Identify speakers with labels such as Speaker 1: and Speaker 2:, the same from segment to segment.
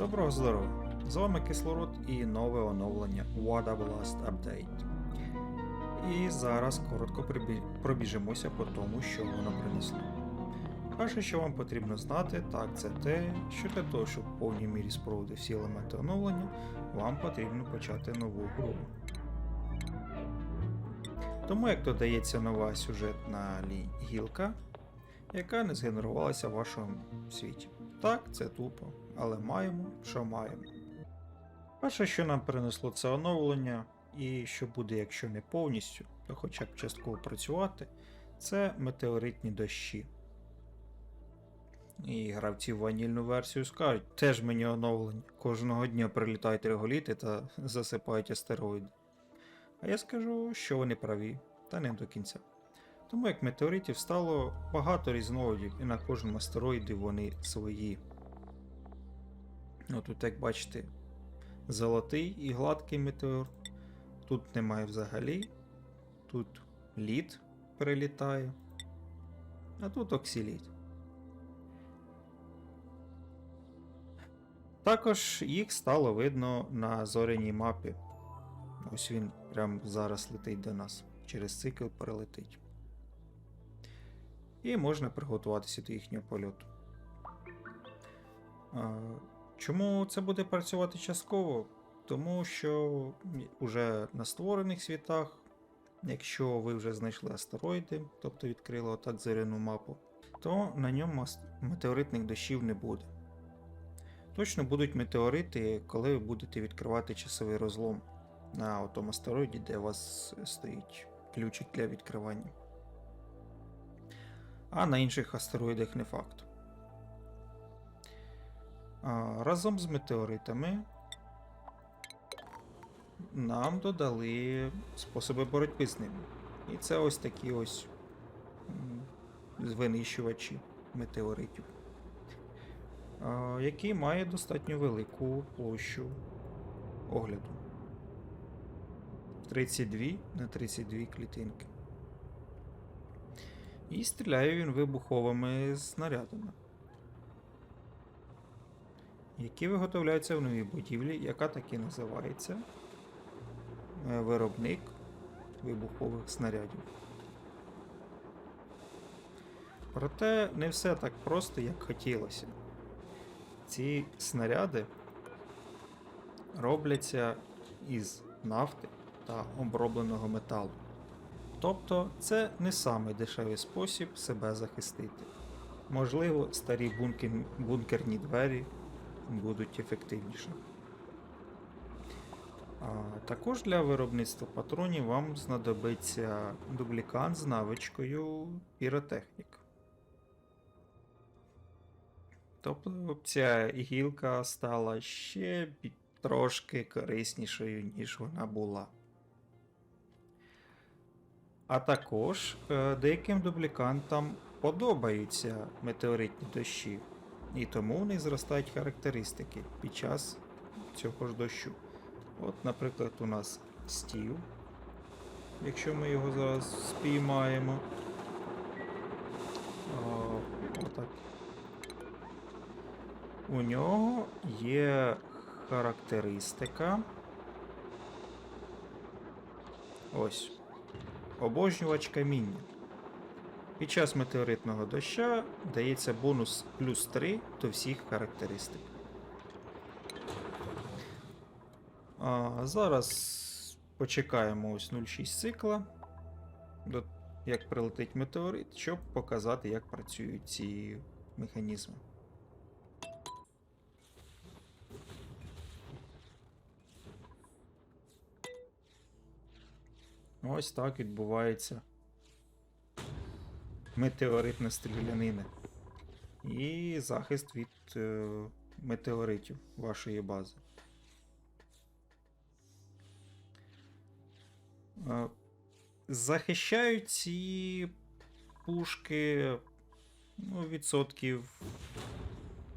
Speaker 1: Доброго здоров'я! З вами Кислород і нове оновлення Water Blast Update. І зараз коротко пробіжимося по тому, що воно принесло. Перше, що вам потрібно знати, так це те, що для того, щоб в повній мірі спроводити всі елементи оновлення, вам потрібно почати нову гру. Тому як додається нова сюжетна гілка, яка не згенерувалася в вашому світі. Так, це тупо, але маємо, що маємо. Перше, що нам принесло це оновлення, і що буде, якщо не повністю, то хоча б частково працювати, це метеоритні дощі. І гравці в ванільну версію скажуть, теж мені оновлення. Кожного дня прилітають реголіти та засипають астероїди. А я скажу, що вони праві, та не до кінця. Тому як метеоритів стало багато різновидів, і на кожному астероїді вони свої. Ну, тут, як бачите, золотий і гладкий метеор. Тут немає взагалі. Тут лід перелітає. А тут оксиліт. Також їх стало видно на зоряній мапі. Ось він прямо зараз летить до нас. Через цикл перелетить. І можна приготуватися до їхнього польоту. Чому це буде працювати частково? Тому що уже на створених світах, якщо ви вже знайшли астероїди, тобто відкрили отак зоряну мапу, то на ньому метеоритних дощів не буде. Точно будуть метеорити, коли ви будете відкривати часовий розлом на тому астероїді, де у вас стоїть ключик для відкривання. А на інших астероїдах не факт. Разом з метеоритами нам додали способи боротьби з ними. І це ось такі ось винищувачі метеоритів, які має достатньо велику площу огляду. 32 на 32 клітинки. І стріляє він вибуховими снарядами які виготовляються в новій будівлі, яка так і називається е, виробник вибухових снарядів. Проте не все так просто, як хотілося. Ці снаряди робляться із нафти та обробленого металу. Тобто це не самий дешевий спосіб себе захистити. Можливо, старі бункер- бункерні двері будуть ефективніше. Також для виробництва патронів вам знадобиться дублікант з навичкою піротехнік. Тобто ця гілка стала ще трошки кориснішою, ніж вона була. А також е, деяким дублікантам подобаються метеоритні дощі, і тому в них зростають характеристики під час цього ж дощу. От, наприклад, у нас стів, якщо ми його зараз спіймаємо. Отак. У нього є характеристика. Ось. Обожнювач каміння. Під час метеоритного доща дається бонус плюс 3 до всіх характеристик. А, зараз почекаємо ось 0,6 цикла, як прилетить метеорит, щоб показати, як працюють ці механізми. Ось так відбувається метеоритна стрілянина. І захист від е, метеоритів вашої бази. Е, захищають ці пушки ну, відсотків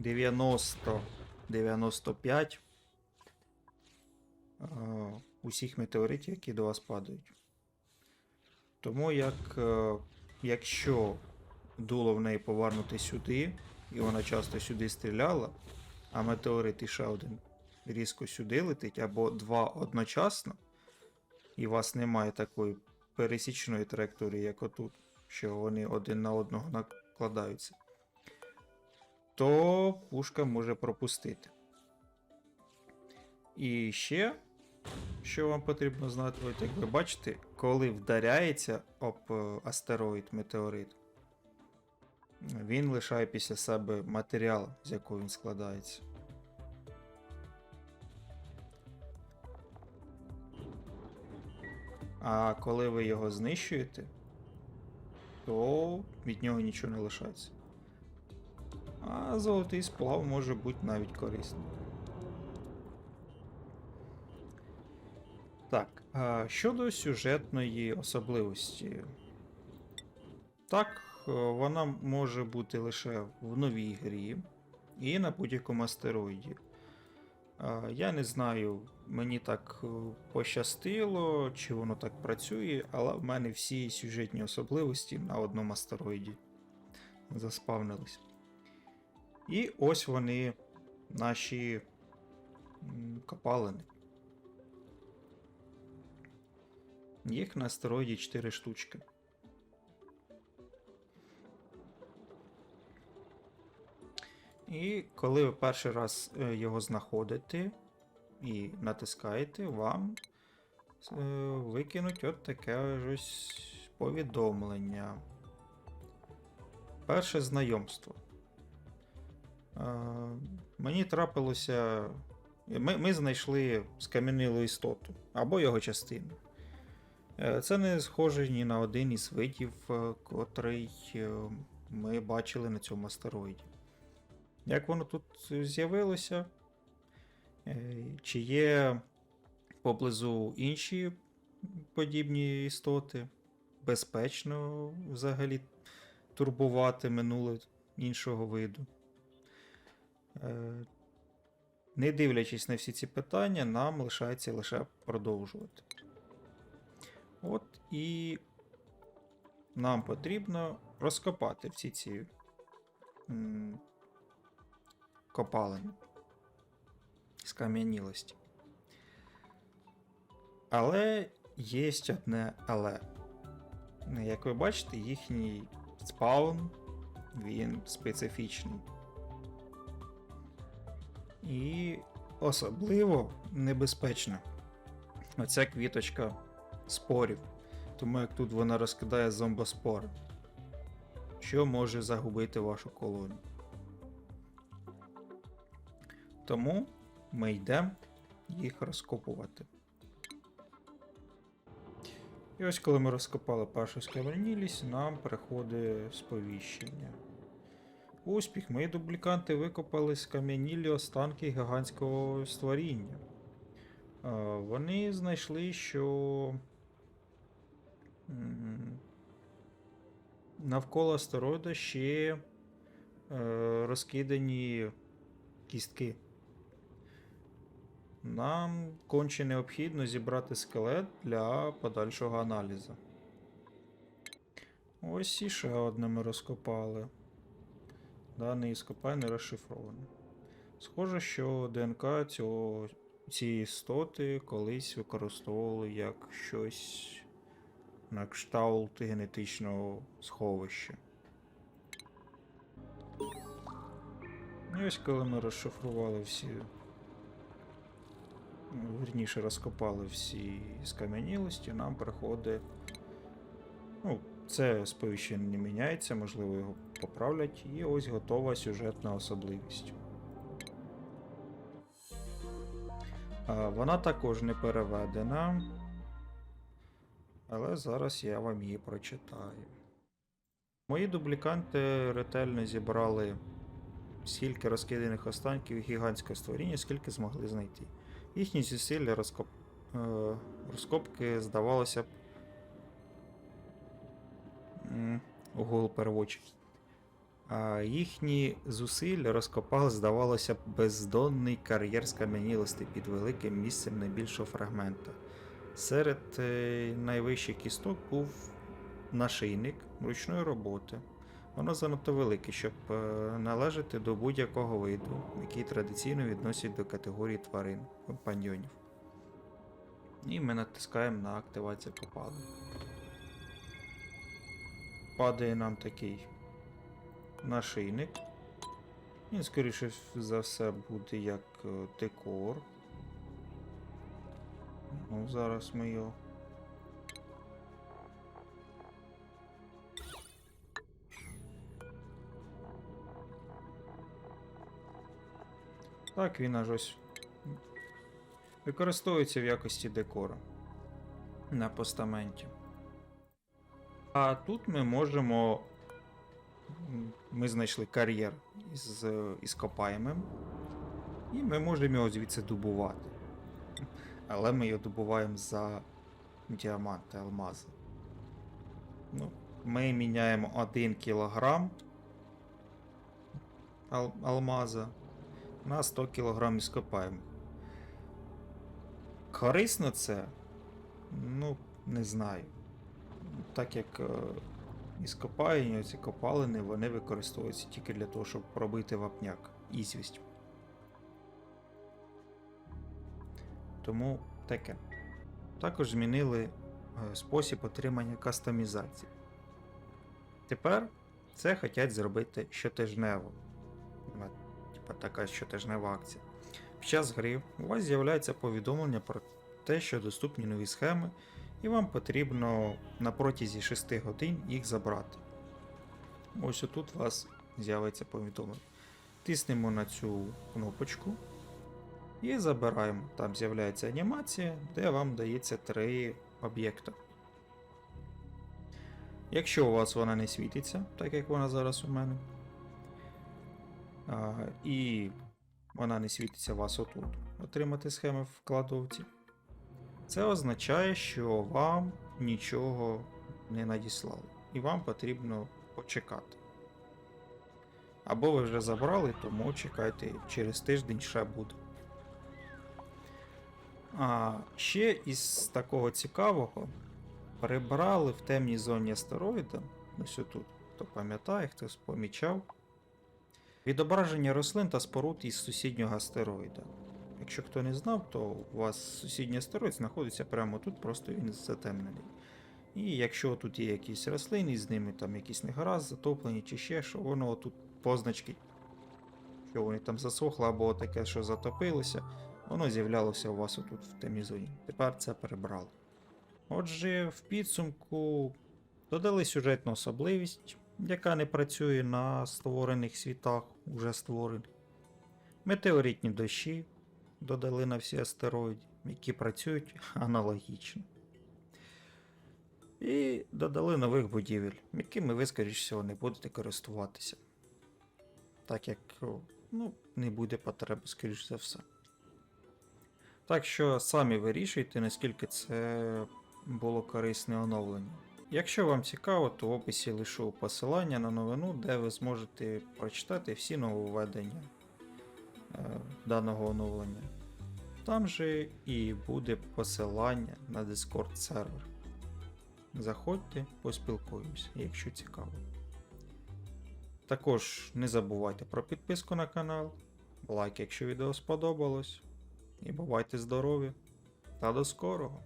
Speaker 1: 90-95 е, усіх метеоритів, які до вас падають. Тому як е, якщо дуло в неї повернути сюди, і вона часто сюди стріляла, а метеорит і ще один різко сюди летить, або два одночасно, і у вас немає такої пересічної траєкторії, як отут, що вони один на одного накладаються, то пушка може пропустити. І ще, що вам потрібно знати, от як ви бачите, коли вдаряється об е, астероїд метеорит, він лишає після себе матеріал, з якого він складається. А коли ви його знищуєте, то від нього нічого не лишається. А золотий сплав може бути навіть корисним. Так, а щодо сюжетної особливості. Так, е, вона може бути лише в новій грі і на будь-якому астероїді. Я не знаю, мені так е, пощастило, чи воно так працює, але в мене всі сюжетні особливості на одному астероїді заспавнились. І ось вони, наші копалини. Їх на астероїді 4 штучки. І коли ви перший раз е, його знаходите і натискаєте, вам е, викинуть от таке ось повідомлення. Перше знайомство. Е, Мені трапилося. Ми, ми знайшли скам'янілу істоту або його частину. Е, Це не схоже ні на один із видів, е, котрий е, ми бачили на цьому астероїді. Як воно тут з'явилося? Чи є поблизу інші подібні істоти? Безпечно взагалі турбувати минуле іншого виду? Не дивлячись на всі ці питання, нам лишається лише продовжувати. От і нам потрібно розкопати всі ці м, копалини скам'янілості. Але є одне але. Як ви бачите, їхній спаун він специфічний. І особливо небезпечно. Оця квіточка спорів. Тому як тут вона розкидає зомбоспори, що може загубити вашу колонію. Тому ми йдемо їх розкопувати. І ось коли ми розкопали першу скам'янілість, нам приходить сповіщення. Успіх, мої дубліканти викопали скам'янілі останки гігантського створіння. Вони знайшли, що навколо астероїда ще е, розкидані кістки. Нам конче необхідно зібрати скелет для подальшого аналізу. Ось і ще одне ми розкопали. Даний іскопай не розшифрований. Схоже, що ДНК цього, цієї істоти колись використовували як щось на кшталт генетичного сховища. І ось коли ми розшифрували всі. Вірніше розкопали всі скам'янілості, нам приходить. Ну, це сповіщення не міняється, можливо, його поправлять. І ось готова сюжетна особливість. Вона також не переведена. Але зараз я вам її прочитаю. Мої дубліканти ретельно зібрали скільки розкиданих останків гігантського створіння, скільки змогли знайти. Їхні зусилля розкоп... е, розкопки здавалося б. Google переводчик. А їхні зусилля розкопали, здавалося б, бездонний кар'єр скам'янілості під великим місцем найбільшого фрагмента. Серед е, найвищих кісток був нашийник ручної роботи, Воно занадто велике, щоб е, належати до будь-якого виду, який традиційно відносять до категорії тварин, компаньйонів. І ми натискаємо на активацію копалин. Падає нам такий нашийник. Він, скоріше за все, буде як е, декор. Ну, зараз ми його. Так, він аж ось використовується в якості декора на постаменті. А тут ми можемо. Ми знайшли кар'єр із е, іскопаємим. І ми можемо його звідси добувати. Але ми його добуваємо за діаманти, алмази. Ну, ми міняємо 1 кг ал- алмаза на 100 кг іскопаємих. Корисно це? Ну, не знаю. Так як е, іскопаєння, ці копалини, вони використовуються тільки для того, щоб пробити вапняк, ізвість. Тому таке. Також змінили е, спосіб отримання кастомізації. Тепер це хочуть зробити щотижнево. Е, Типа така щотижнева акція. Під час гри у вас з'являється повідомлення про те, що доступні нові схеми, і вам потрібно на протязі 6 годин їх забрати. Ось отут у вас з'явиться повідомлення. Тиснемо на цю кнопочку і забираємо. Там з'являється анімація, де вам дається три об'єкта. Якщо у вас вона не світиться, так як вона зараз у мене, і вона не світиться у вас отут, отримати схеми в кладовці, це означає, що вам нічого не надіслали, і вам потрібно почекати. Або ви вже забрали, тому чекайте, через тиждень ще буде. А ще із такого цікавого прибрали в темній зоні астероїда, ось отут, хто пам'ятає, хтось помічав, відображення рослин та споруд із сусіднього астероїда. Якщо хто не знав, то у вас сусідній астероїд знаходиться прямо тут, просто він затемнений. І якщо тут є якісь рослини, з ними там якісь негаразд, затоплені чи ще що, воно тут позначки, що вони там засохли, або таке, що затопилося, воно з'являлося у вас отут в темній зоні. Тепер це перебрали. Отже, в підсумку додали сюжетну особливість, яка не працює на створених світах, уже створених. Метеоритні дощі додали на всі астероїди, які працюють аналогічно. І додали нових будівель, якими ви, скоріш всього, не будете користуватися. Так як ну, не буде потреби, скоріш за все. Так що самі вирішуйте, наскільки це було корисне оновлення. Якщо вам цікаво, то в описі лишу посилання на новину, де ви зможете прочитати всі нововведення е, даного оновлення. Там же і буде посилання на Discord сервер. Заходьте, поспілкуємось, якщо цікаво. Також не забувайте про підписку на канал, лайк, якщо відео сподобалось і бувайте здорові та до скорого!